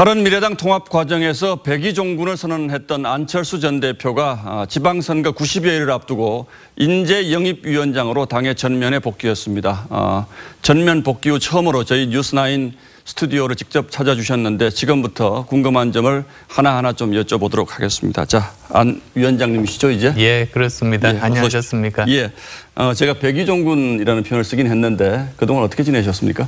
바른미래당 통합 과정에서 백의종군을 선언했던 안철수 전 대표가 아, 지방선거 90여일을 앞두고 인재 영입위원장으로 당의 전면에 복귀했습니다. 아, 전면 복귀 후 처음으로 저희 뉴스나인 스튜디오를 직접 찾아주셨는데 지금부터 궁금한 점을 하나하나 좀 여쭤보도록 하겠습니다. 자, 안 위원장님이시죠, 이제? 예, 그렇습니다. 예, 안녕하셨습니까? 예. 어, 제가 백의종군이라는 표현을 쓰긴 했는데 그동안 어떻게 지내셨습니까?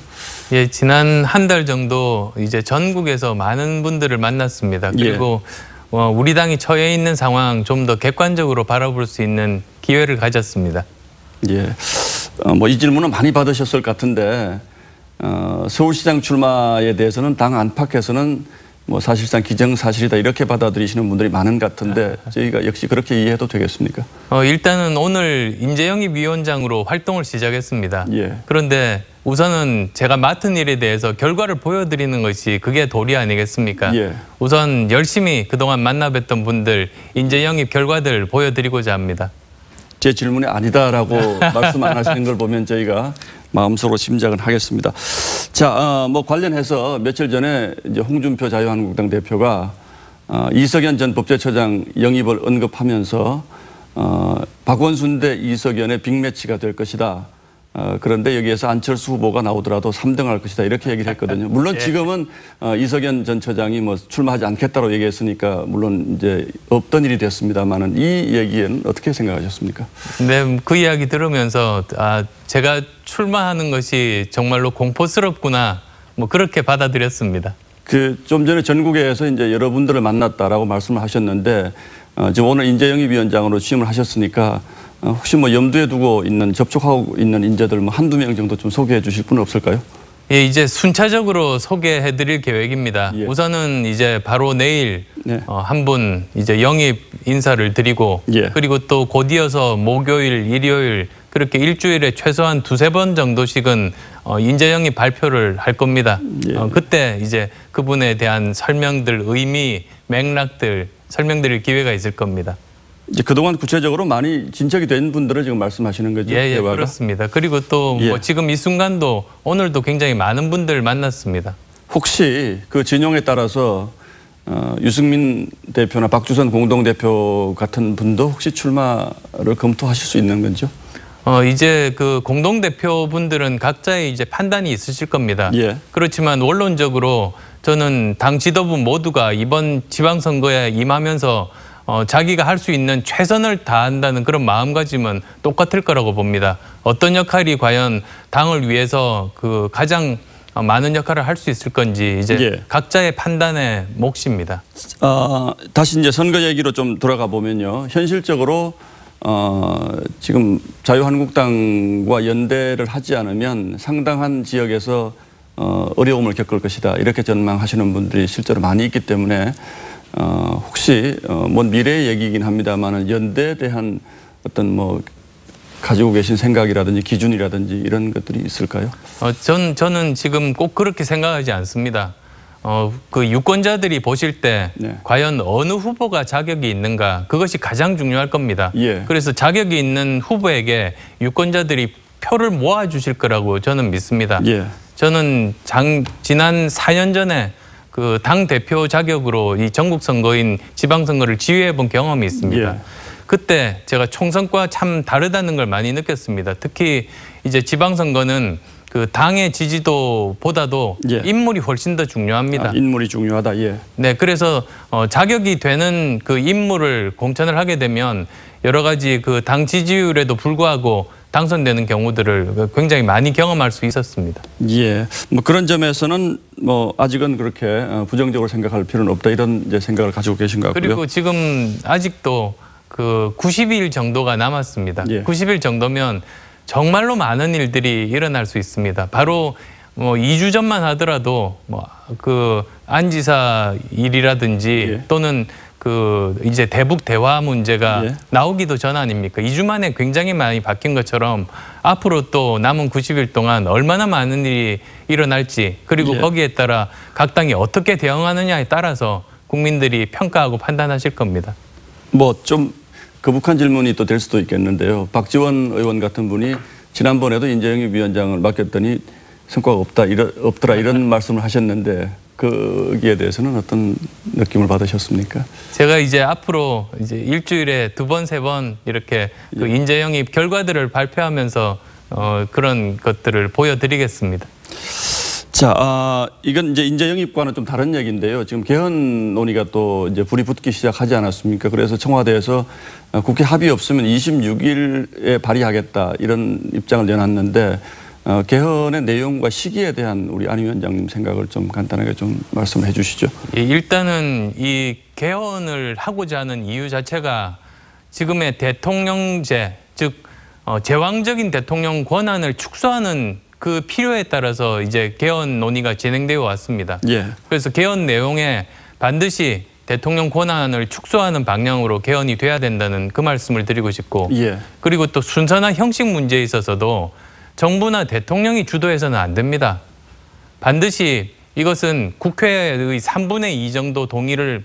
예, 지난 한 달 정도 이제 전국에서 많은 분들을 만났습니다. 예. 그리고 어, 우리 당이 처해 있는 상황 좀 더 객관적으로 바라볼 수 있는 기회를 가졌습니다. 예. 어, 뭐이 질문은 많이 받으셨을 것 같은데 어, 서울시장 출마에 대해서는 당 안팎에서는 뭐 사실상 기정사실이다 이렇게 받아들이시는 분들이 많은 것 같은데 저희가 역시 그렇게 이해해도 되겠습니까? 어, 일단은 오늘 인재영입 위원장으로 활동을 시작했습니다. 예. 그런데 우선은 제가 맡은 일에 대해서 결과를 보여드리는 것이 그게 도리 아니겠습니까? 예. 우선 열심히 그동안 만나뵀던 분들 인재영입 결과들 보여드리고자 합니다. 제 질문이 아니다라고 말씀 안 하시는 걸 보면 저희가 마음속으로 짐작은 하겠습니다. 자, 어, 뭐 관련해서 며칠 전에 이제 홍준표 자유한국당 대표가 어, 이석연 전 법제처장 영입을 언급하면서 어, 박원순 대 이석연의 빅매치가 될 것이다. 어, 그런데 여기에서 안철수 후보가 나오더라도 3등할 것이다 이렇게 얘기를 했거든요. 물론 지금은 어, 이석연 전 처장이 뭐 출마하지 않겠다고 얘기했으니까 물론 이제 없던 일이 됐습니다만은 이 얘기는 어떻게 생각하셨습니까? 네, 그 이야기 들으면서 아, 제가 출마하는 것이 정말로 공포스럽구나 뭐 그렇게 받아들였습니다. 그 좀 전에 전국에서 이제 여러분들을 만났다라고 말씀을 하셨는데 어, 지금 오늘 인재영입 위원장으로 취임을 하셨으니까 어, 혹시 뭐 염두에 두고 있는 접촉하고 있는 인재들 뭐 한두 명 정도 좀 소개해 주실 분 없을까요? 예, 이제 순차적으로 소개해 드릴 계획입니다. 예. 우선은 이제 바로 내일 네. 어, 한 분 이제 영입 인사를 드리고 예. 그리고 또 곧 이어서 목요일, 일요일 그렇게 일주일에 최소한 두세 번 정도씩은 어, 인재 영입 발표를 할 겁니다. 예. 어, 그때 이제 그분에 대한 설명들, 의미, 맥락들 설명드릴 기회가 있을 겁니다. 이제 그동안 구체적으로 많이 진척이 된 분들을 지금 말씀하시는 거죠? 예, 예, 대화가? 그렇습니다. 그리고 또뭐 예. 지금 이 순간도 오늘도 굉장히 많은 분들 만났습니다. 혹시 그 진영에 따라서 어, 유승민 대표나 박주선 공동대표 같은 분도 혹시 출마를 검토하실 수 있는 건죠? 어, 이제 그 공동대표분들은 각자의 이제 판단이 있으실 겁니다. 예. 그렇지만 원론적으로 저는 당 지도부 모두가 이번 지방선거에 임하면서 어, 자기가 할 수 있는 최선을 다한다는 그런 마음가짐은 똑같을 거라고 봅니다. 어떤 역할이 과연 당을 위해서 그 가장 어, 많은 역할을 할 수 있을 건지 이제 예. 각자의 판단의 몫입니다. 어, 다시 이제 선거 얘기로 좀 돌아가 보면요. 현실적으로 어, 지금 자유한국당과 연대를 하지 않으면 상당한 지역에서 어, 어려움을 겪을 것이다. 이렇게 전망하시는 분들이 실제로 많이 있기 때문에 어, 혹시 어, 먼 미래의 얘기이긴 합니다만은 연대에 대한 어떤 뭐 가지고 계신 생각이라든지 기준이라든지 이런 것들이 있을까요? 어, 전, 저는 지금 꼭 그렇게 생각하지 않습니다. 어, 그 유권자들이 보실 때 네. 과연 어느 후보가 자격이 있는가 그것이 가장 중요할 겁니다. 예. 그래서 자격이 있는 후보에게 유권자들이 표를 모아 주실 거라고 저는 믿습니다. 예. 저는 장, 지난 4년 전에 그 당 대표 자격으로 이 전국 선거인 지방 선거를 지휘해 본 경험이 있습니다. 예. 그때 제가 총선과 참 다르다는 걸 많이 느꼈습니다. 특히 이제 지방 선거는 그 당의 지지도보다도 예. 인물이 훨씬 더 중요합니다. 아, 인물이 중요하다. 예. 네, 그래서 어, 자격이 되는 그 인물을 공천을 하게 되면 여러 가지 그 당 지지율에도 불구하고 당선되는 경우들을 굉장히 많이 경험할 수 있었습니다. 예. 뭐 그런 점에서는 뭐 아직은 그렇게 어, 부정적으로 생각할 필요는 없다 이런 생각을 가지고 계신 것 같고요. 그리고 지금 아직도 그 90일 정도가 남았습니다. 예. 90일 정도면 정말로 많은 일들이 일어날 수 있습니다. 바로 뭐 2주 전만 하더라도 뭐 그 안 지사 일이라든지 예. 또는 그 이제 대북 대화 문제가 예. 나오기도 전 아닙니까? 2주 만에 굉장히 많이 바뀐 것처럼 앞으로 또 남은 90일 동안 얼마나 많은 일이 일어날지 그리고 예. 거기에 따라 각 당이 어떻게 대응하느냐에 따라서 국민들이 평가하고 판단하실 겁니다. 뭐 좀 거북한 질문이 또 될 수도 있겠는데요. 박지원 의원 같은 분이 지난번에도 인재영입 위원장을 맡겼더니 성과가 없다 이런 없더라 이런 말씀을 하셨는데 거기에 대해서는 어떤 느낌을 받으셨습니까? 제가 이제 앞으로 이제 일주일에 두 번, 세 번 이렇게 그 인재 영입 결과들을 발표하면서 어, 그런 것들을 보여드리겠습니다. 자, 아, 이건 이제 인재 영입과는 좀 다른 얘기인데요. 지금 개헌 논의가 또 이제 불이 붙기 시작하지 않았습니까? 그래서 청와대에서 어, 국회 합의 없으면 26일에 발의하겠다 이런 입장을 내놨는데 어, 개헌의 내용과 시기에 대한 우리 안 위원장님 생각을 좀 간단하게 좀 말씀을 해 주시죠. 예, 일단은 이 개헌을 하고자 하는 이유 자체가 지금의 대통령제, 즉 어, 제왕적인 대통령 권한을 축소하는 그 필요에 따라서 이제 개헌 논의가 진행되어 왔습니다. 예. 그래서 개헌 내용에 반드시 대통령 권한을 축소하는 방향으로 개헌이 돼야 된다는 그 말씀을 드리고 싶고 예. 그리고 또 순서나 형식 문제에 있어서도 정부나 대통령이 주도해서는 안 됩니다. 반드시 이것은 국회의 3분의 2 정도 동의를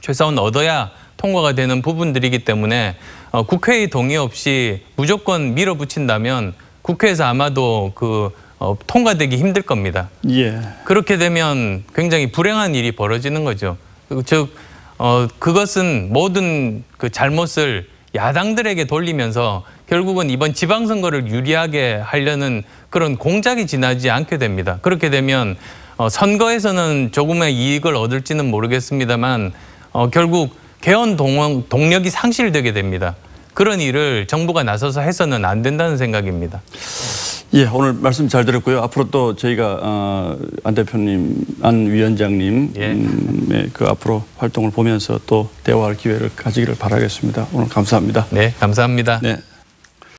최소한 얻어야 통과가 되는 부분들이기 때문에 어, 국회의 동의 없이 무조건 밀어붙인다면 국회에서 아마도 그 어, 통과되기 힘들 겁니다. 예. 그렇게 되면 굉장히 불행한 일이 벌어지는 거죠. 그- 즉, 어, 그것은 모든 그 잘못을 야당들에게 돌리면서 결국은 이번 지방선거를 유리하게 하려는 그런 공작이 지나지 않게 됩니다. 그렇게 되면 어, 선거에서는 조금의 이익을 얻을지는 모르겠습니다만 어, 결국 개헌 동, 동력이 상실되게 됩니다. 그런 일을 정부가 나서서 해서는 안 된다는 생각입니다. 예, 오늘 말씀 잘 들었고요. 앞으로 또 저희가 어, 안 대표님, 안 위원장님 예. 음, 그 앞으로 활동을 보면서 또 대화할 기회를 가지기를 바라겠습니다. 오늘 감사합니다. 네, 감사합니다. 네.